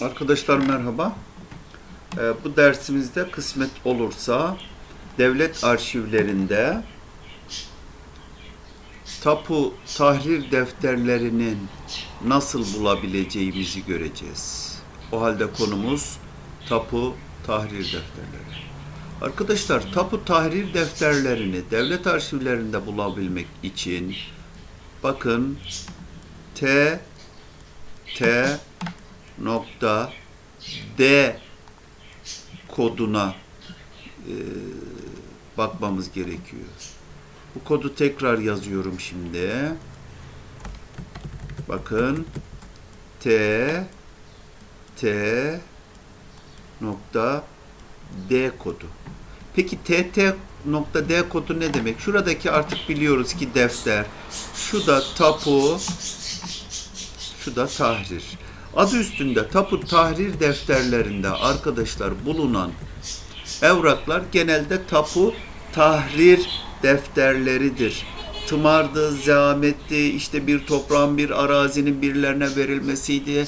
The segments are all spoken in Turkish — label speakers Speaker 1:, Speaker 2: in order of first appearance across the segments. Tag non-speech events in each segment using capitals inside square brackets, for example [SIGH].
Speaker 1: Arkadaşlar merhaba. Ee, bu dersimizde kısmet olursa devlet arşivlerinde tapu tahrir defterlerinin nasıl bulabileceğimizi göreceğiz. O halde konumuz tapu tahrir defterleri. Arkadaşlar tapu tahrir defterlerini devlet arşivlerinde bulabilmek için bakın T T nokta D koduna e, bakmamız gerekiyor. Bu kodu tekrar yazıyorum şimdi. Bakın T T nokta D kodu. Peki TT nokta D kodu ne demek? Şuradaki artık biliyoruz ki defter. Şu da tapu, şu da tahrir. Adı üstünde tapu tahrir defterlerinde arkadaşlar bulunan evraklar genelde tapu tahrir defterleridir. Tımardı, zahmetti, işte bir toprağın bir arazinin birilerine verilmesiydi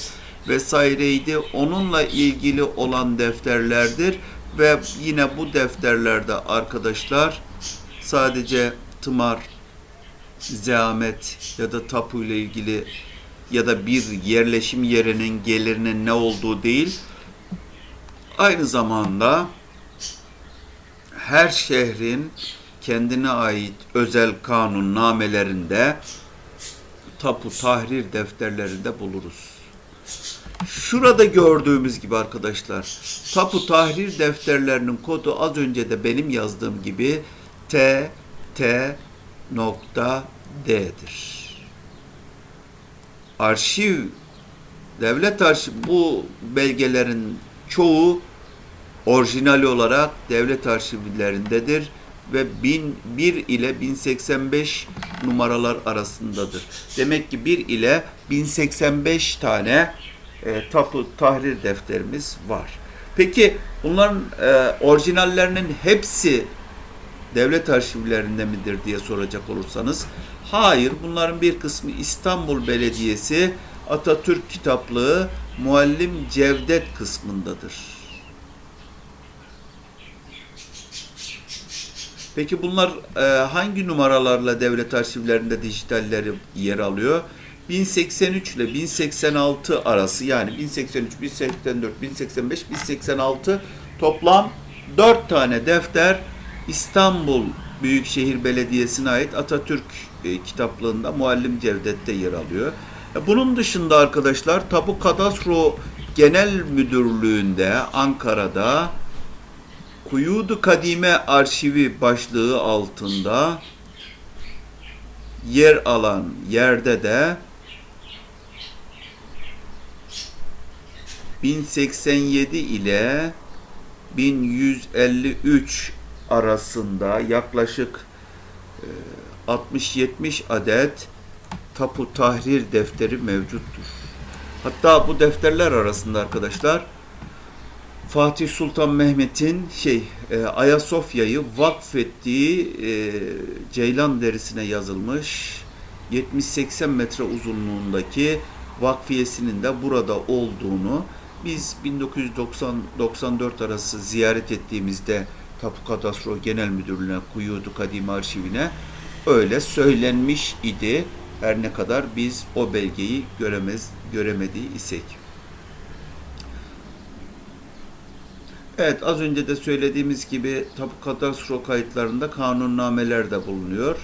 Speaker 1: vesaireydi. Onunla ilgili olan defterlerdir ve yine bu defterlerde arkadaşlar sadece tımar, zahmet ya da tapu ile ilgili ya da bir yerleşim yerinin gelirinin ne olduğu değil, aynı zamanda her şehrin kendine ait özel kanunnamelerinde tapu tahrir defterlerinde buluruz. Şurada gördüğümüz gibi arkadaşlar tapu tahrir defterlerinin kodu az önce de benim yazdığım gibi T T nokta D'dir arşiv, devlet arşiv, bu belgelerin çoğu orijinal olarak devlet arşivlerindedir ve 1001 ile 1085 numaralar arasındadır. Demek ki 1 ile 1085 tane e, tapu tahrir defterimiz var. Peki bunların e, orijinallerinin hepsi devlet arşivlerinde midir diye soracak olursanız hayır bunların bir kısmı İstanbul Belediyesi Atatürk Kitaplığı Muallim Cevdet kısmındadır. Peki bunlar e, hangi numaralarla devlet arşivlerinde dijitalleri yer alıyor? 1083 ile 1086 arası yani 1083, 1084, 1085, 1086 toplam 4 tane defter İstanbul Büyükşehir Belediyesi'ne ait Atatürk e, kitaplığında Muallim Cevdet'te yer alıyor. E, bunun dışında arkadaşlar Tapu Kadastro Genel Müdürlüğü'nde Ankara'da Kuyudu Kadime Arşivi başlığı altında yer alan yerde de 1087 ile 1153 arasında yaklaşık e, 60-70 adet tapu tahrir defteri mevcuttur. Hatta bu defterler arasında arkadaşlar Fatih Sultan Mehmet'in şey e, Ayasofya'yı vakfettiği e, ceylan derisine yazılmış 70-80 metre uzunluğundaki vakfiyesinin de burada olduğunu biz 1990-94 arası ziyaret ettiğimizde Tapu Kadastro Genel Müdürlüğü'ne, Kuyudu Kadim Arşivine öyle söylenmiş idi. Her ne kadar biz o belgeyi göremez, göremediği isek. Evet az önce de söylediğimiz gibi Tapu Kadastro kayıtlarında kanunnameler de bulunuyor.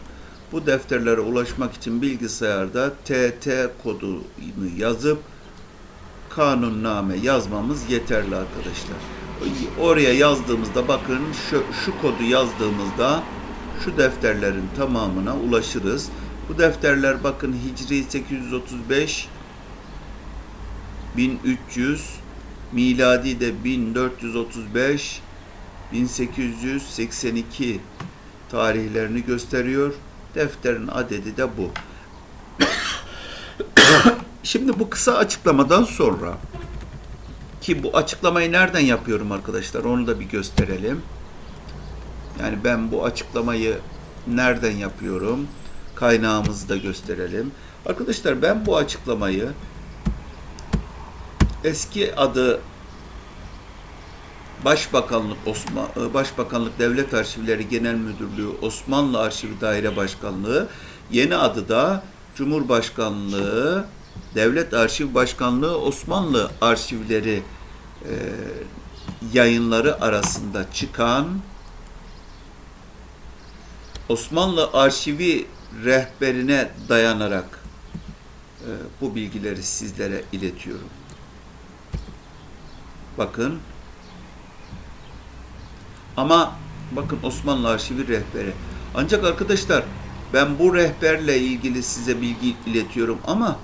Speaker 1: Bu defterlere ulaşmak için bilgisayarda TT kodunu yazıp kanunname yazmamız yeterli arkadaşlar. Oraya yazdığımızda bakın şu, şu kodu yazdığımızda şu defterlerin tamamına ulaşırız. Bu defterler bakın Hicri 835 1300 miladi de 1435 1882 tarihlerini gösteriyor. Defterin adedi de bu. [COUGHS] Şimdi bu kısa açıklamadan sonra ki bu açıklamayı nereden yapıyorum arkadaşlar onu da bir gösterelim. Yani ben bu açıklamayı nereden yapıyorum? Kaynağımızı da gösterelim. Arkadaşlar ben bu açıklamayı eski adı Başbakanlık Osman e, Başbakanlık Devlet Arşivleri Genel Müdürlüğü Osmanlı Arşivi Daire Başkanlığı yeni adı da Cumhurbaşkanlığı Devlet Arşiv Başkanlığı Osmanlı Arşivleri e, yayınları arasında çıkan Osmanlı Arşivi rehberine dayanarak e, bu bilgileri sizlere iletiyorum. Bakın ama bakın Osmanlı Arşivi rehberi. Ancak arkadaşlar ben bu rehberle ilgili size bilgi iletiyorum ama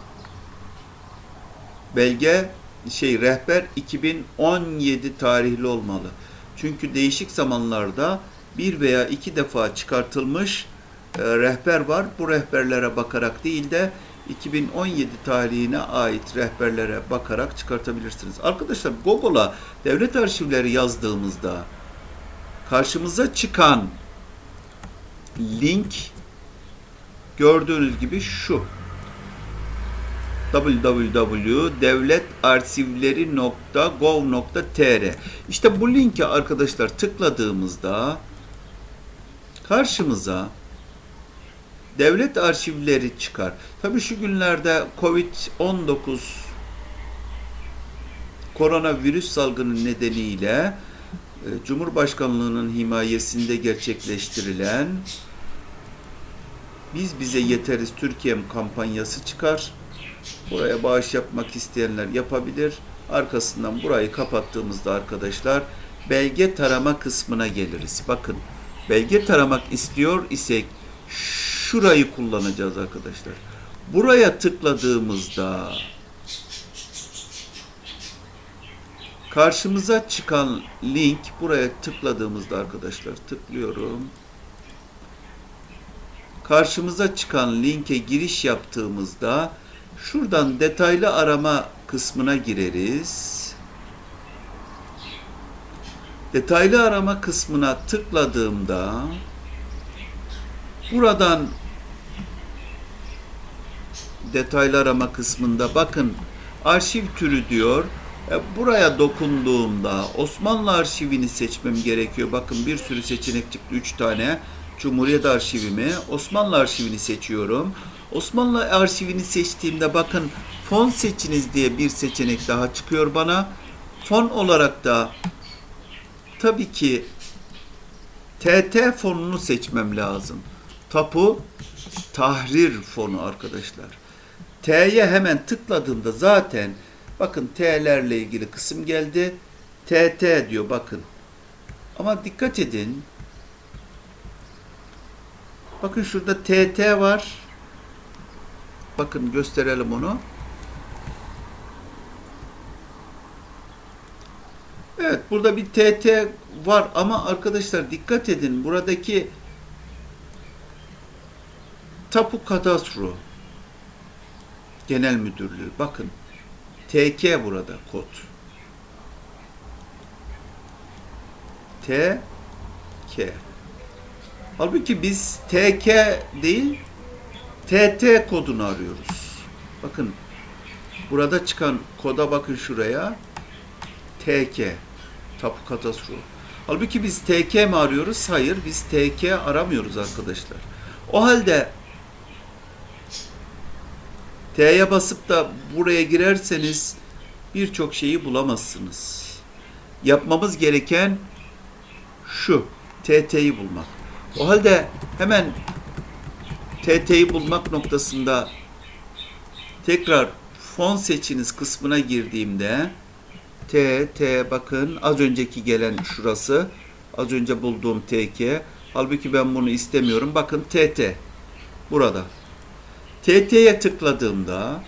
Speaker 1: belge şey rehber 2017 tarihli olmalı. Çünkü değişik zamanlarda bir veya iki defa çıkartılmış e, rehber var. Bu rehberlere bakarak değil de 2017 tarihine ait rehberlere bakarak çıkartabilirsiniz. Arkadaşlar Google'a devlet arşivleri yazdığımızda karşımıza çıkan link gördüğünüz gibi şu www.devletarşivleri.gov.tr İşte bu linke arkadaşlar tıkladığımızda karşımıza devlet arşivleri çıkar. Tabii şu günlerde Covid-19 koronavirüs salgını nedeniyle e, Cumhurbaşkanlığının himayesinde gerçekleştirilen Biz Bize Yeteriz Türkiye'm kampanyası çıkar. Buraya bağış yapmak isteyenler yapabilir. Arkasından burayı kapattığımızda arkadaşlar belge tarama kısmına geliriz. Bakın belge taramak istiyor isek şurayı kullanacağız arkadaşlar. Buraya tıkladığımızda karşımıza çıkan link buraya tıkladığımızda arkadaşlar tıklıyorum. Karşımıza çıkan linke giriş yaptığımızda şuradan detaylı arama kısmına gireriz. Detaylı arama kısmına tıkladığımda buradan detaylı arama kısmında bakın arşiv türü diyor. E, Buraya dokunduğumda Osmanlı arşivini seçmem gerekiyor. Bakın bir sürü seçenek çıktı. Üç tane. Cumhuriyet arşivimi, Osmanlı arşivini seçiyorum. Osmanlı arşivini seçtiğimde bakın fon seçiniz diye bir seçenek daha çıkıyor bana. Fon olarak da tabii ki TT fonunu seçmem lazım. Tapu tahrir fonu arkadaşlar. T'ye hemen tıkladığımda zaten bakın T'lerle ilgili kısım geldi. TT diyor bakın. Ama dikkat edin. Bakın şurada TT var. Bakın gösterelim onu. Evet burada bir TT var ama arkadaşlar dikkat edin buradaki Tapu Kadastro Genel Müdürlüğü bakın TK burada kod. TK. Halbuki biz TK değil TT kodunu arıyoruz. Bakın burada çıkan koda bakın şuraya. TK. Tapu Kadastro. Halbuki biz TK mi arıyoruz? Hayır biz TK aramıyoruz arkadaşlar. O halde T'ye basıp da buraya girerseniz birçok şeyi bulamazsınız. Yapmamız gereken şu. TT'yi bulmak. O halde hemen TT'yi bulmak noktasında tekrar fon seçiniz kısmına girdiğimde T, T bakın az önceki gelen şurası. Az önce bulduğum TK. Halbuki ben bunu istemiyorum. Bakın TT. Burada. TT'ye tıkladığımda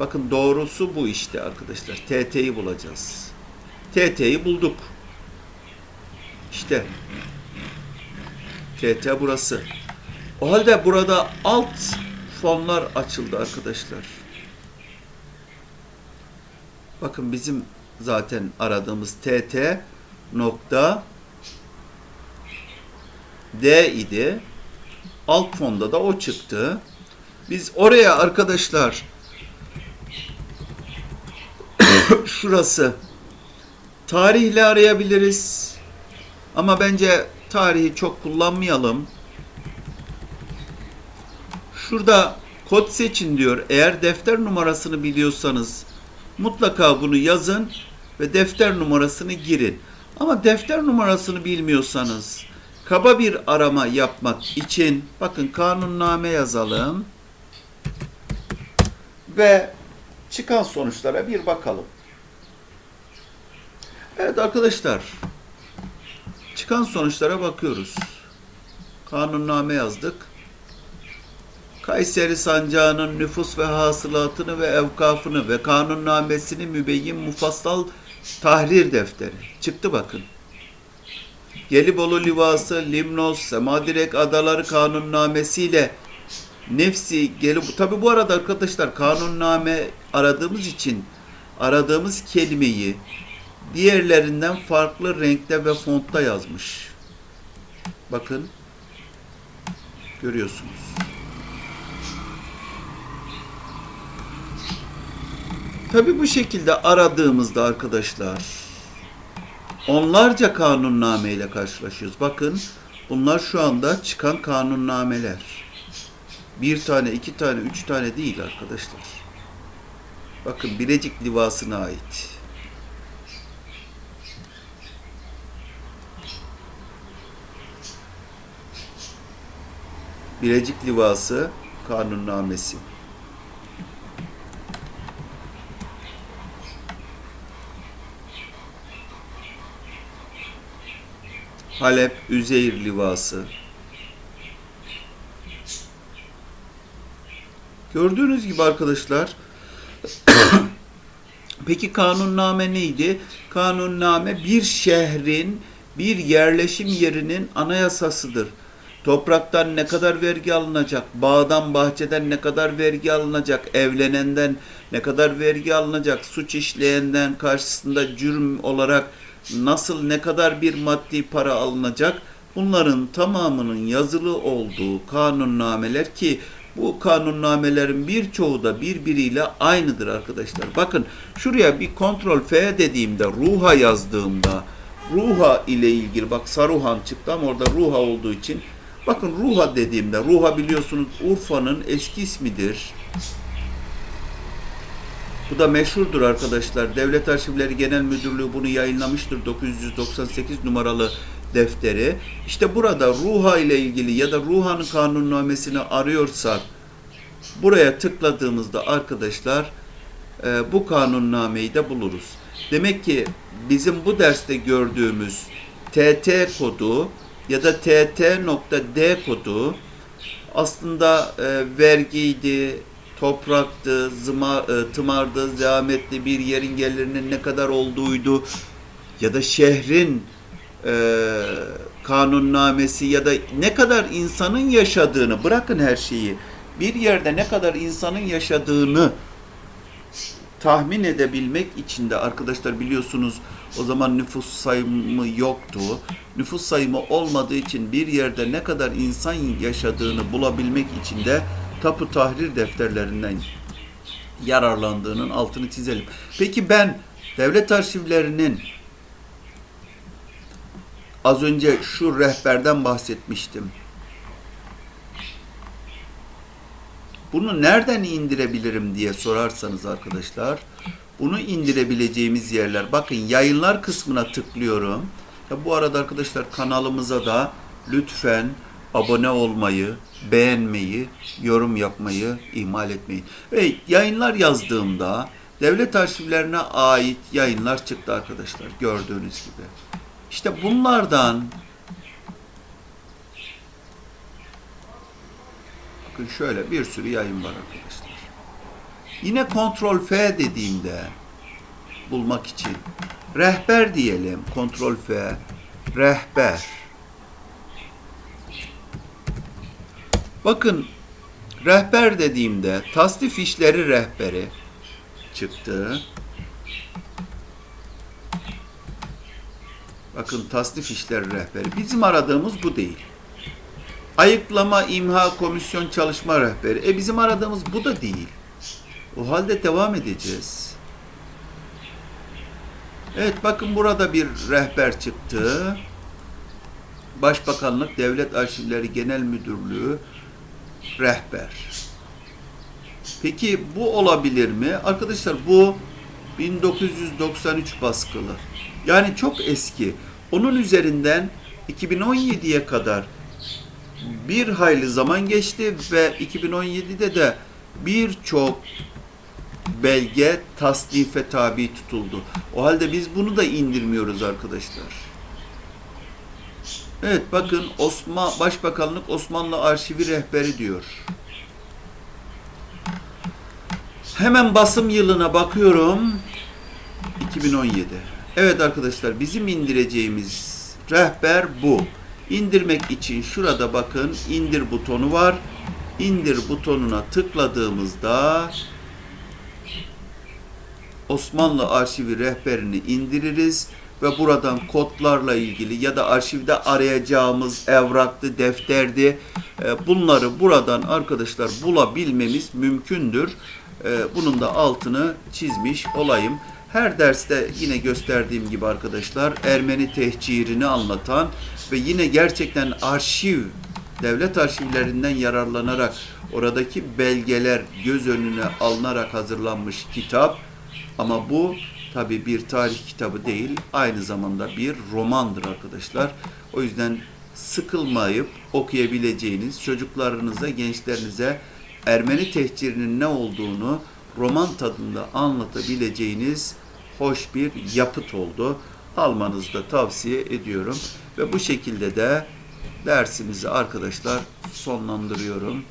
Speaker 1: bakın doğrusu bu işte arkadaşlar. TT'yi bulacağız. TT'yi bulduk. İşte TT burası. O halde burada alt fonlar açıldı arkadaşlar. Bakın bizim zaten aradığımız TT nokta D idi. Alt fonda da o çıktı. Biz oraya arkadaşlar [COUGHS] Şurası. Tarihle arayabiliriz. Ama bence tarihi çok kullanmayalım. Şurada kod seçin diyor. Eğer defter numarasını biliyorsanız mutlaka bunu yazın ve defter numarasını girin. Ama defter numarasını bilmiyorsanız kaba bir arama yapmak için bakın kanunname yazalım ve çıkan sonuçlara bir bakalım. Evet arkadaşlar çıkan sonuçlara bakıyoruz. Kanunname yazdık. Kayseri Sancağı'nın nüfus ve hasılatını ve evkafını ve kanunnamesini mübeyyin mufassal tahrir defteri. Çıktı bakın. Gelibolu Livası, Limnos, Semadirek Adaları kanunnamesiyle nefsi gelib tabi bu arada arkadaşlar kanunname aradığımız için aradığımız kelimeyi diğerlerinden farklı renkte ve fontta yazmış. Bakın görüyorsunuz. Tabi bu şekilde aradığımızda arkadaşlar onlarca kanunname ile karşılaşıyoruz. Bakın bunlar şu anda çıkan kanunnameler. Bir tane, iki tane, üç tane değil arkadaşlar. Bakın Bilecik Livası'na ait. Bilecik Livası kanunnamesi. Halep Üzeyir Livası. Gördüğünüz gibi arkadaşlar [COUGHS] Peki kanunname neydi? Kanunname bir şehrin, bir yerleşim yerinin anayasasıdır. Topraktan ne kadar vergi alınacak, bağdan bahçeden ne kadar vergi alınacak, evlenenden ne kadar vergi alınacak, suç işleyenden karşısında cürüm olarak nasıl ne kadar bir maddi para alınacak, bunların tamamının yazılı olduğu kanunnameler ki bu kanunnamelerin birçoğu da birbiriyle aynıdır arkadaşlar. Bakın şuraya bir kontrol F dediğimde, ruha yazdığımda, ruha ile ilgili bak Saruhan çıktı ama orada ruha olduğu için bakın ruha dediğimde, ruha biliyorsunuz Urfa'nın eski ismidir. Bu da meşhurdur arkadaşlar. Devlet Arşivleri Genel Müdürlüğü bunu yayınlamıştır 998 numaralı defteri. İşte burada Ruha ile ilgili ya da Ruha'nın kanunnamesini arıyorsak buraya tıkladığımızda arkadaşlar e, bu kanunnameyi de buluruz. Demek ki bizim bu derste gördüğümüz TT kodu ya da TT.D kodu aslında e, vergiydi, topraktı, zıma, e, tımardı, zahmetli bir yerin gelirinin ne kadar olduğuydu ya da şehrin e, kanunnamesi ya da ne kadar insanın yaşadığını bırakın her şeyi bir yerde ne kadar insanın yaşadığını tahmin edebilmek için de arkadaşlar biliyorsunuz o zaman nüfus sayımı yoktu. Nüfus sayımı olmadığı için bir yerde ne kadar insan yaşadığını bulabilmek için de tapu tahrir defterlerinden yararlandığının altını çizelim. Peki ben devlet arşivlerinin az önce şu rehberden bahsetmiştim. Bunu nereden indirebilirim diye sorarsanız arkadaşlar, bunu indirebileceğimiz yerler. Bakın yayınlar kısmına tıklıyorum. Ya bu arada arkadaşlar kanalımıza da lütfen abone olmayı, beğenmeyi, yorum yapmayı ihmal etmeyin. Ve yayınlar yazdığımda devlet arşivlerine ait yayınlar çıktı arkadaşlar gördüğünüz gibi. İşte bunlardan bakın şöyle bir sürü yayın var arkadaşlar. Yine kontrol F dediğimde bulmak için rehber diyelim. Kontrol F rehber. Bakın rehber dediğimde tasnif işleri rehberi çıktı. Bakın tasnif işleri rehberi. Bizim aradığımız bu değil. Ayıklama, imha, komisyon çalışma rehberi. E bizim aradığımız bu da değil. O halde devam edeceğiz. Evet bakın burada bir rehber çıktı. Başbakanlık Devlet Arşivleri Genel Müdürlüğü rehber. Peki bu olabilir mi? Arkadaşlar bu 1993 baskılı. Yani çok eski. Onun üzerinden 2017'ye kadar bir hayli zaman geçti ve 2017'de de birçok belge tasnife tabi tutuldu. O halde biz bunu da indirmiyoruz arkadaşlar. Evet bakın Osman Başbakanlık Osmanlı Arşivi rehberi diyor. Hemen basım yılına bakıyorum. 2017. Evet arkadaşlar bizim indireceğimiz rehber bu. İndirmek için şurada bakın indir butonu var. İndir butonuna tıkladığımızda Osmanlı Arşivi rehberini indiririz ve buradan kodlarla ilgili ya da arşivde arayacağımız evraktı, defterdi e, bunları buradan arkadaşlar bulabilmemiz mümkündür. E, Bunun da altını çizmiş olayım. Her derste yine gösterdiğim gibi arkadaşlar Ermeni tehcirini anlatan ve yine gerçekten arşiv, devlet arşivlerinden yararlanarak oradaki belgeler göz önüne alınarak hazırlanmış kitap. Ama bu tabi bir tarih kitabı değil, aynı zamanda bir romandır arkadaşlar. O yüzden sıkılmayıp okuyabileceğiniz, çocuklarınıza, gençlerinize Ermeni tehcirinin ne olduğunu roman tadında anlatabileceğiniz hoş bir yapıt oldu. Almanızı da tavsiye ediyorum. Ve bu şekilde de dersimizi arkadaşlar sonlandırıyorum.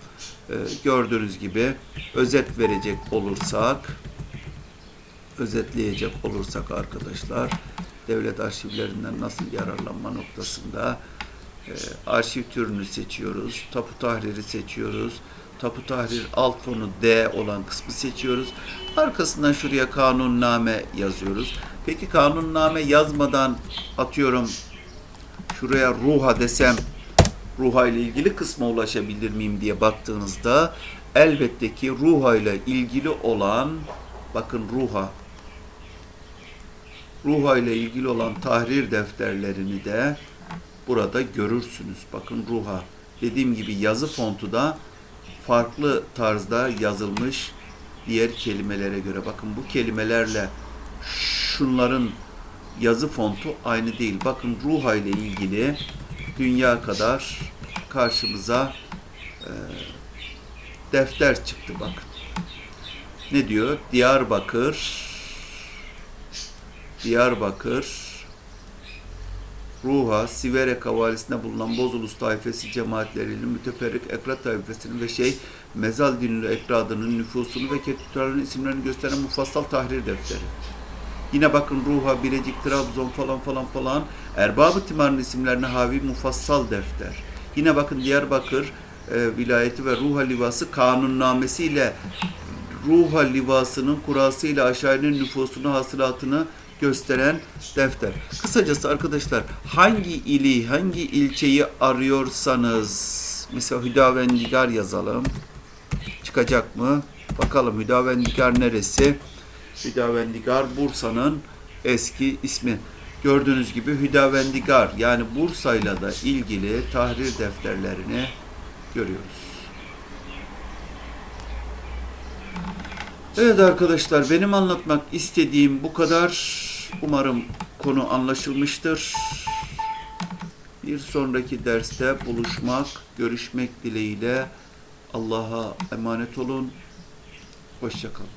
Speaker 1: Ee, gördüğünüz gibi özet verecek olursak özetleyecek olursak arkadaşlar devlet arşivlerinden nasıl yararlanma noktasında e, arşiv türünü seçiyoruz. Tapu tahriri seçiyoruz. Tapu tahrir alt fonu D olan kısmı seçiyoruz. Arkasından şuraya kanunname yazıyoruz. Peki kanunname yazmadan atıyorum şuraya ruha desem ruha ile ilgili kısma ulaşabilir miyim diye baktığınızda elbette ki ruha ile ilgili olan bakın ruha ruha ile ilgili olan tahrir defterlerini de burada görürsünüz. Bakın ruha. Dediğim gibi yazı fontu da farklı tarzda yazılmış diğer kelimelere göre. Bakın bu kelimelerle şunların yazı fontu aynı değil. Bakın ruha ile ilgili dünya kadar karşımıza e, defter çıktı bakın. Ne diyor? Diyarbakır Diyarbakır Ruha, Siverek havalisinde bulunan Bozulus taifesi cemaatlerinin müteferrik ekra taifesinin ve şey Mezal dinli ekradının nüfusunu ve ketütarların isimlerini gösteren mufassal tahrir defteri. Yine bakın Ruha, Bilecik, Trabzon falan falan falan Erbab-ı Timar'ın isimlerine havi mufassal defter. Yine bakın Diyarbakır e, vilayeti ve Ruha Livası kanunnamesiyle Ruha Livası'nın kurasıyla aşağının nüfusunu, hasılatını gösteren defter. Kısacası arkadaşlar hangi ili, hangi ilçeyi arıyorsanız mesela Hüdavendigar yazalım. Çıkacak mı? Bakalım Hüdavendigar neresi? Hüdavendigar Bursa'nın eski ismi. Gördüğünüz gibi Hüdavendigar yani Bursa'yla da ilgili tahrir defterlerini görüyoruz. Evet arkadaşlar benim anlatmak istediğim bu kadar. Umarım konu anlaşılmıştır. Bir sonraki derste buluşmak, görüşmek dileğiyle Allah'a emanet olun. Hoşçakalın.